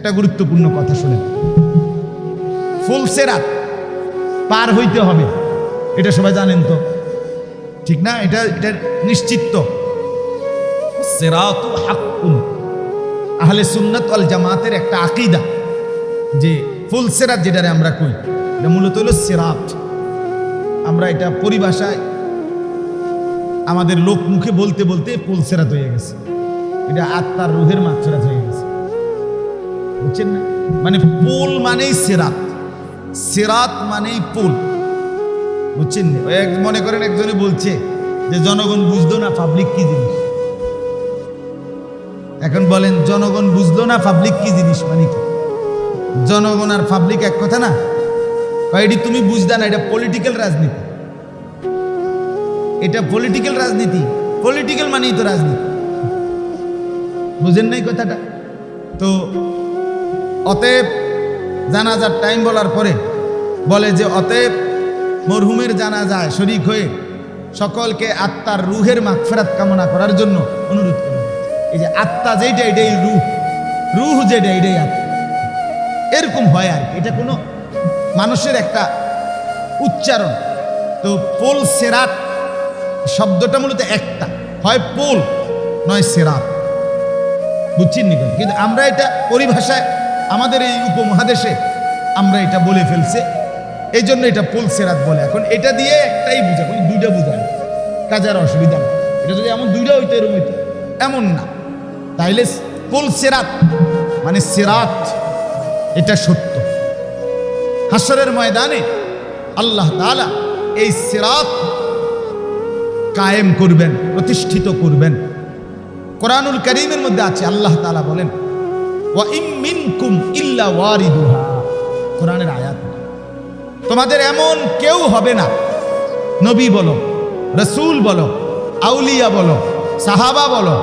একটা গুরুত্বপূর্ণ কথা শুনেন ফুলসেরাত পার হইতে হবে। এটা সবাই জানেন তো। ঠিক না? এটা এটা নিশ্চিত তো। হাক্কুন আহলে সুন্নাত ওয়াল জামাতের একটা আকিদা যে ফুল সেরাত যেটারে আমরা কই, এটা মূলত হলো সেরাত। আমরা এটা পরিভাষায় আমাদের লোক মুখে বলতে বলতে ফুল সেরাত হয়ে গেছে। এটা আত্মার রুহের মাত্রাত হয়ে গেছে। বুঝছেন না মানে পুল মানেই সেরাত। সেরাত মানেই পুল। বুঝছেন না? এক- মনে করেন একজনে বলছে যে, জনগণ বুঝলো না পাবলিক কি জিনিস? এখন বলেন, জনগণ বুঝলো না পাবলিক কি জিনিস মানে কি? জনগণ আর পাবলিক এক কথা না? এটি তুমি বুঝদা না, এটা পলিটিক্যাল রাজনীতি। এটা পলিটিক্যাল রাজনীতি। পলিটিক্যাল মানেই তো রাজনীতি। বুঝেন নাই কথাটা? তো অতএব জানাজার টাইম বলার পরে বলে যে, অতএব মরহুমের জানাজায় শরিক হয়ে সকলকে আত্মার রুহের মাগফেরাত কামনা করার জন্য অনুরোধ করা এই যে আত্মা যেটা এটাই রুহ। রুহ যেটা, এটাই আত্মা। এরকম হয় আর। এটা কোনো মানুষের একটা উচ্চারণ। তো পোল সেরাত শব্দটা মূলত একটা। হয় পোল, নয় সেরাত। বুঝছেন নি কিন্তু আমরা এটা পরিভাষায় আমাদের এই উপমহাদেশে আমরা এটা বলে ফেলছে। এই জন্য এটা পোল সেরাত বলে। এখন এটা দিয়ে একটাই বুঝা কোনো দুইটা বুঝায় কাজার অসুবিধা না এটা যদি এমন দুইটা হইতো এরকম হইতো এমন না। তাইলে পোল সেরাত মানে সেরাত, এটা সত্য। হাসরের ময়দানে আল্লাহ তাআলা এই সেরাত কায়েম করবেন, প্রতিষ্ঠিত করবেন। কোরআনুল করিমের মধ্যে আছে, আল্লাহ তাআলা বলেন মিনকুম ইল্লা কোরআনের আয়াত। তোমাদের এমন কেউ হবে না। নবী বলো, রসুল বলো, আউলিয়া বলো, সাহাবা বলো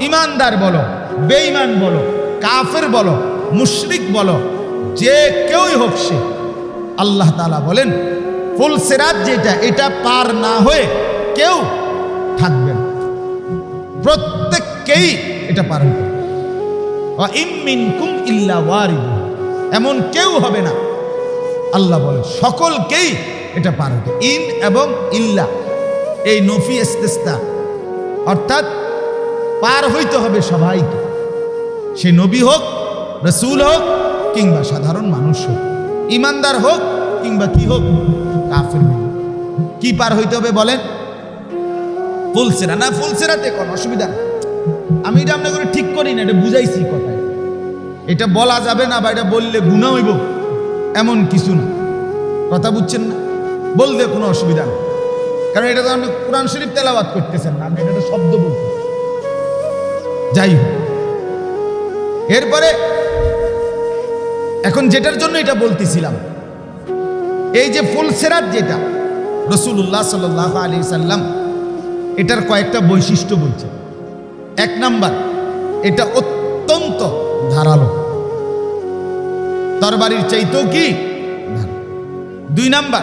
ইমানদার বলো, বেঈমান বলো, কাফের বলো, মুশরিক বলো, যে কেউই হোক সে। আল্লাহ তাআলা বলেন, ফুল সেরাত যেটা, এটা পার না হয়ে কেউ থাকবে না। প্রত্যেককেই এটা পার হতে ইল্লা ওয়ারিদুহা। এমন কেউ হবে না আল্লাহ বলে সকলকেই এটা পার হতে ইন এবং ইল্লা, এই নফি ইস্তেস্তা অর্থাৎ পার হইতে হবে সবাইকে সে নবী হোক, রসুল হোক, কিংবা সাধারণ মানুষ হোক, ইমানদার হোক, কিংবা কি হোক, কাফের হোক। কি পার হইতে হবে বলেন ফুলসেরা না, ফুলসেরাতে কোন অসুবিধা নেই। আমি এটা আপনাকে করে ঠিক করি না, এটা বুঝাইছি কথায়। এটা বলা যাবে না বা এটা বললে গুণা হইব, এমন কিছু না। কথা বুঝছেন না? বলতে কোনো অসুবিধা নেই কারণ এটা তো আপনি কোরআন শরীফ তেলাবাদ করতেছেন না, আপনি এটা শব্দ বলতেছেন যাই হোক। এরপরে এখন যেটার জন্য এটা বলতেছিলাম, এই যে ফুলসেরাত যেটা রসুল্লাহ সাল্লাহ আলী সাল্লাম, এটার কয়েকটা বৈশিষ্ট্য বলছে এক নাম্বার, এটা অত্যন্ত ধারালো। তরবারির চাইতেও কি? দুই নাম্বার,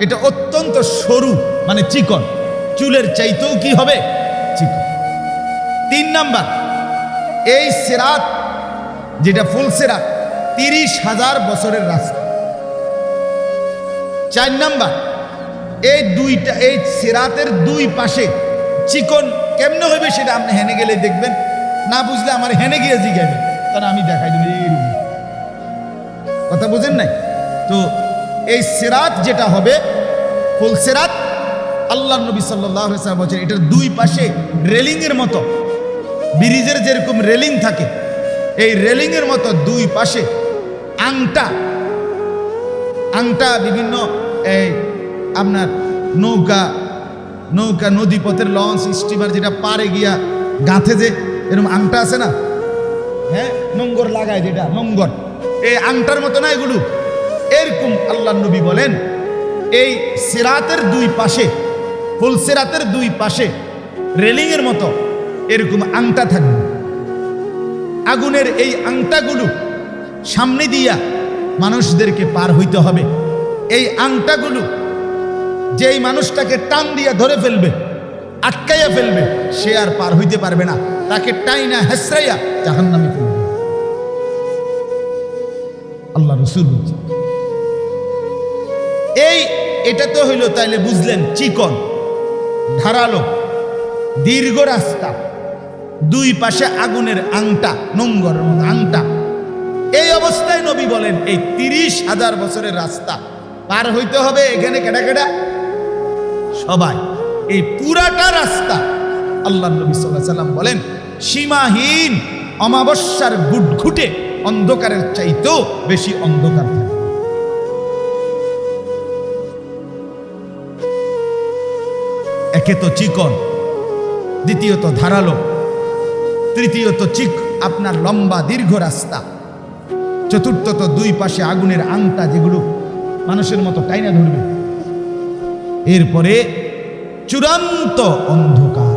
এটা অত্যন্ত সরু মানে চিকন। চুলের চাইতেও কি হবে? চিকন। তিন নাম্বার, এই সেরাত, যেটা ফুল সেরাত, তিরিশ হাজার বছরের রাস্তা। চার নাম্বার, এই দুইটা, এই সেরাতের দুই পাশে চিকন কেমনে হবে সেটা আপনি হেনে গেলে দেখবেন। না বুঝলে আমার হেনে গিয়ে জিগাবেন তাহলে আমি দেখাই দেবো কথা বুঝেন নাই? তো এই সেরাত যেটা হবে, ফুল সেরাত আল্লাহ নবী সাল্লাহ বলছেন, এটার দুই পাশে রেলিংয়ের মতো, ব্রিজের যেরকম রেলিং থাকে, এই রেলিংয়ের মতো দুই পাশে আংটা আংটা বিভিন্ন, এই আপনার নৌকা নৌকা নদী পথের লঞ্চ, স্টিমার যেটা পারে গিয়া গাঁথে যে এরকম আংটা আছে না? হ্যাঁ? নোংর লাগায় যেটা নোংর এই আংটার মতো না এগুলো? এরকম আল্লাহ নবী বলেন, এই সিরাতের দুই পাশে, ফুল সিরাতের দুই পাশে, রেলিংয়ের মতো এরকম আংটা থাকবে। আগুনের এই আংটাগুলো সামনে দিয়া মানুষদেরকে পার হইতে হবে। এই আংটাগুলো যেই মানুষটাকে টান দিয়ে ধরে ফেলবে, আটকাইয়া ফেলবে, সে আর পার হইতে পারবে না। তাকে টাইনা হেসরাইয়া জাহান নামে ফেলবে আল্লাহ রসুল এই, এটা তো হইল তাইলে বুঝলেন চিকন, ধারালো, দীর্ঘ রাস্তা, দুই পাশে আগুনের আংটা নোংর আংটা। এই অবস্থায় নবী বলেন, এই তিরিশ হাজার বছরের রাস্তা পার হইতে হবে, এখানে কেডা কেডা? সবাই, এই পুরাটা রাস্তা আল্লাহ নবী সাল্লাম বলেন, সীমাহীন, অমাবস্যার গুটঘুটে অন্ধকারের চাইতেও বেশি অন্ধকার থাকে। একে তো চিকন, দ্বিতীয়ত ধারালো, তৃতীয়ত চিক, আপনার লম্বা দীর্ঘ রাস্তা, চতুর্থত দুই পাশে আগুনের আংটা যেগুলো মানুষের মতো টাইনা ধরবে। এরপরে চূড়ান্ত অন্ধকার।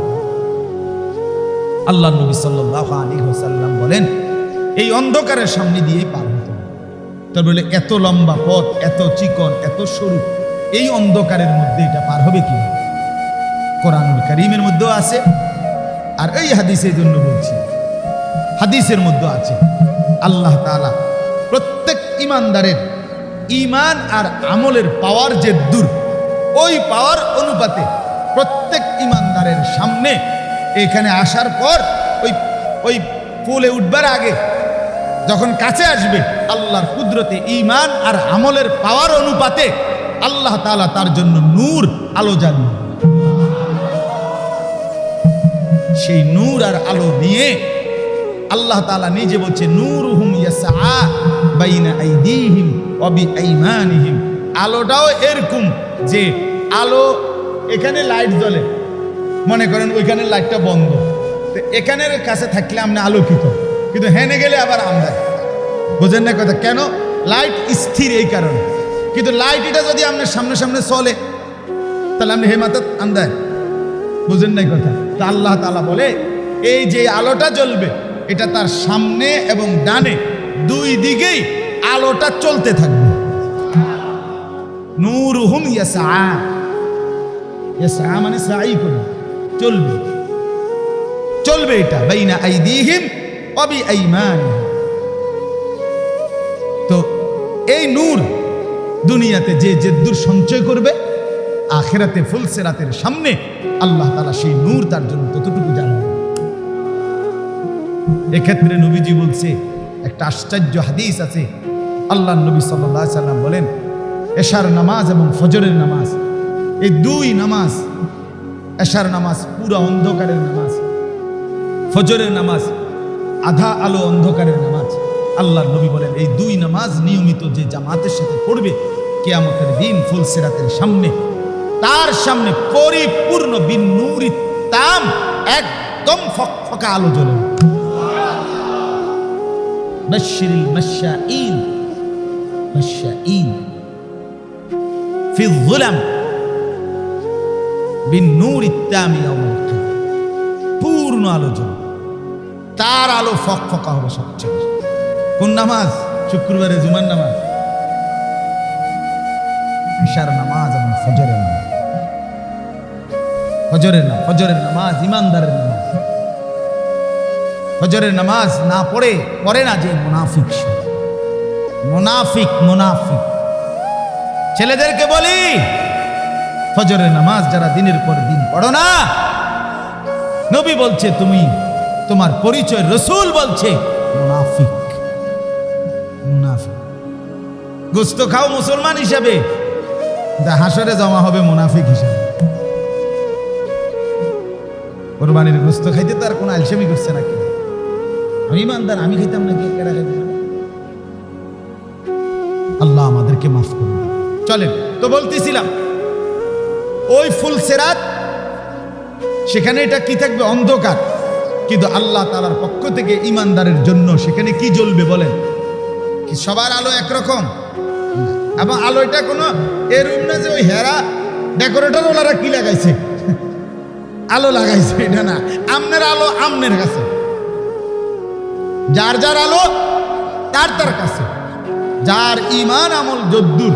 আল্লাহ নবী সাল্লাহ আলী হোসাল্লাম বলেন, এই অন্ধকারের সামনে দিয়ে পার হতে তার বলে এত লম্বা পথ, এত চিকন, এত সরু, এই অন্ধকারের মধ্যে এটা পার হবে কি? কোরআনুল করিমের মধ্যেও আছে, আর এই হাদিসের জন্য বলছি, হাদিসের মধ্যে আছে। আল্লাহ তাআলা প্রত্যেক ইমানদারের ইমান আর আমলের পাওয়ার যে দূর ওই পাওয়ার অনুপাতে প্রত্যেক ইমানদারের সামনে এখানে আসার পর ওই ওই ফুলে উঠবার আগে যখন কাছে আসবে আল্লাহর কুদরতে ইমান আর আমলের পাওয়ার অনুপাতে আল্লাহ তালা তার জন্য নূর, আলো জ্বালিয়ে সেই নূর আর আলো নিয়ে আল্লাহ তালা নিজে বলছে, নূরুহুম ইয়াসআ বাইনা আইদিহিম ওয়া বিআইমানিহিম। আলোটাও এরকম যে আলো এখানে লাইট জ্বলে। মনে করেন ওইখানে লাইটটা বন্ধ। তো এখানের কাছে থাকলে আমরা আলোকিত। কিন্তু হেনে গেলে আবার আমরা। বোঝেন না কথা? কেন? লাইট স্থির এই কারণে। কিন্তু লাইট এটা যদি আপনার সামনে সামনে চলে, তাহলে আপনি হেমাতে আন্দায়। বুঝেন নাই কথা? তা আল্লাহ তালা বলে, এই যে আলোটা জ্বলবে, এটা তার সামনে এবং ডানে দুই দিকেই আলোটা চলতে থাকবে। নূর হুম ইয়াসা ইয়াসা মানে করবে চলবে। চলবে এটা, বাইনা আইদিহিম তো এই নূর দুনিয়াতে যে জেদ্দুর সঞ্চয় করবে, আখেরাতে ফুলসেরাতের সামনে আল্লাহ তালা সেই নূর তার জন্য ততটুকু জানবে? এক্ষেত্রে নবীজি বলছে, একটা আশ্চর্য হাদিস আছে। আল্লাহ নবী সাল্লাম বলেন এশার নামাজ এবং ফজরের নামাজ। এই দুই নামাজ, এশার নামাজ পুরো অন্ধকারের নামাজ। ফজরের নামাজ আধা আলো অন্ধকারের নামাজ। আল্লাহ নবী বলেন, এই দুই নামাজ নিয়মিত যে জামাতের সাথে পড়বে কে কেয়ামতের দিন ফুলসেরাতের সামনে, তার সামনে পরিপূর্ণ বিনুরি তাম একদম ফকফকা আলো জ্বলে বশিরিল মাশাঈন মাশাঈন ফি যুলাম বিনুরি তাম ইয়াউমাল পূর্ণ আলো জ্বলবে তার আলো ফকফকা হবে সবচেয়ে। কোন নামাজ? শুক্রবারে জুমার নামাজ। ঈশার নামাজ এবং ফজরের নামাজ। ফজরের না ফজরের নামাজ, ইমানদারের নামাজ। ফজরের নামাজ না পড়ে পড়ে না যে মুনাফিক। মুনাফিক মুনাফিক। ছেলেদেরকে বলি, ফজরের নামাজ যারা দিনের পর দিন পড়ো না, নবী বলছে, তুমি তোমার পরিচয় রসুল বলছে, মুনাফিক মুনাফিক। গোস্ত খাও মুসলমান হিসাবে হাসরে জমা হবে মুনাফিক হিসাবে। কোরবানির গোস্ত খাইতে তার কোনো আলসেমি করছে নাকি আমি ইমানদার, আমি খাইতাম খাইতে আল্লাহ আমাদেরকে মাফ করুন চলেন। তো বলতেছিলাম, ওই ফুল সেরাত, সেখানে এটা কি থাকবে? অন্ধকার। কিন্তু আল্লাহ তালার পক্ষ থেকে ইমানদারের জন্য সেখানে কি জ্বলবে বলেন? সবার আলো একরকম? এবং আলো এটা কোনো এরকম না যে ওই হেরা ডেকোরেটর ওনারা কি লাগাইছে? আলো লাগাইছে, এটা না। আমনের আলো আমনের কাছে। যার যার আলো, তার তার কাছে। যার ইমান আমল যদ্দুর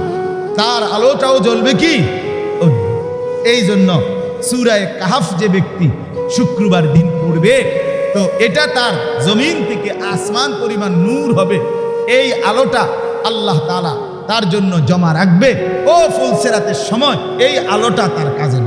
তার আলোটাও জ্বলবে কি? এই জন্য সুরায় কাহাফ যে ব্যক্তি শুক্রবার দিন পড়বে, তো এটা তার জমিন থেকে আসমান পরিমাণ নূর হবে। এই আলোটা আল্লাহ তালা তার জন্য জমা রাখবে। ও ফুলসেরাতের সময় এই আলোটা তার কাজে